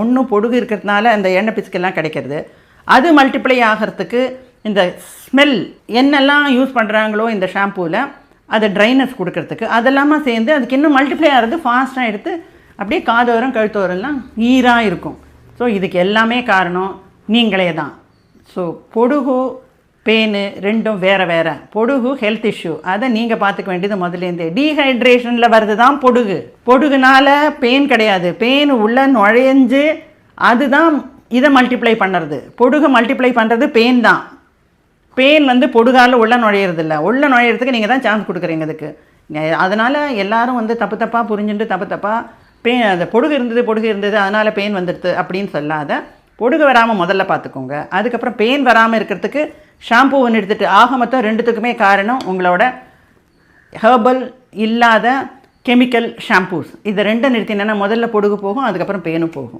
ஒன்றும் பொடுகு இருக்கிறதுனால அந்த எண்ணெய் பிசுக்கெல்லாம் கிடைக்கிறது. அது மல்டிப்ளை ஆகிறதுக்கு இந்த ஸ்மெல் என்னெல்லாம் யூஸ் பண்ணுறாங்களோ இந்த ஷாம்பூவில் அதை ட்ரைனஸ் கொடுக்கறதுக்கு அதெல்லாமா சேர்ந்து அதுக்கு இன்னும் மல்டிப்ளை ஆகிறது ஃபாஸ்ட்டாக எடுத்து அப்படியே காதோரம் கழுத்தோரம்லாம் ஈராக இருக்கும். ஸோ இதுக்கு எல்லாமே காரணம் நீங்களே தான் ஸோ பொடுகு பேனு ரெண்டும் வேறு வேறு. பொடுகு ஹெல்த் இஷ்யூ அதை நீங்கள் பார்த்துக்க வேண்டியது முதலேருந்தே டீஹைட்ரேஷனில் வருது தான் பொடுகு. பொடுகுனால பெயின் கிடையாது. பெயின் உள்ள நுழைஞ்சு அதுதான் இதை மல்டிப்ளை பண்ணுறது. பொடுகு மல்டிப்ளை பண்ணுறது பெயின் தான். பெயின் வந்து பொடுகால உள்ள நுழையிறது உள்ளே உள்ள நுழையிறதுக்கு நீங்கள் தான் சான்ஸ் கொடுக்குறீங்க அதுக்கு அதனால் எல்லாரும் வந்து தப்பு தப்பாக புரிஞ்சுட்டு தப்பு தப்பாக பெயின் அந்த பொடுகு இருந்தது பொடுகு இருந்தது அதனால் பெயின் வந்துடுது அப்படின்னு சொல்லாத. பொடுகு வராமல் முதல்ல பார்த்துக்கோங்க. அதுக்கப்புறம் பெயின் வராமல் இருக்கிறதுக்கு ஷாம்பு ஒன்று எடுத்துட்டு ஆக மொத்தம் ரெண்டுத்துக்குமே காரணம் உங்களோட ஹெர்பல் இல்லாத கெமிக்கல் ஷாம்பூஸ் இது ரெண்டை நிறுத்தினா முதல்ல பொடுகு போகும் அதுக்கப்புறம் பேனும் போகும்.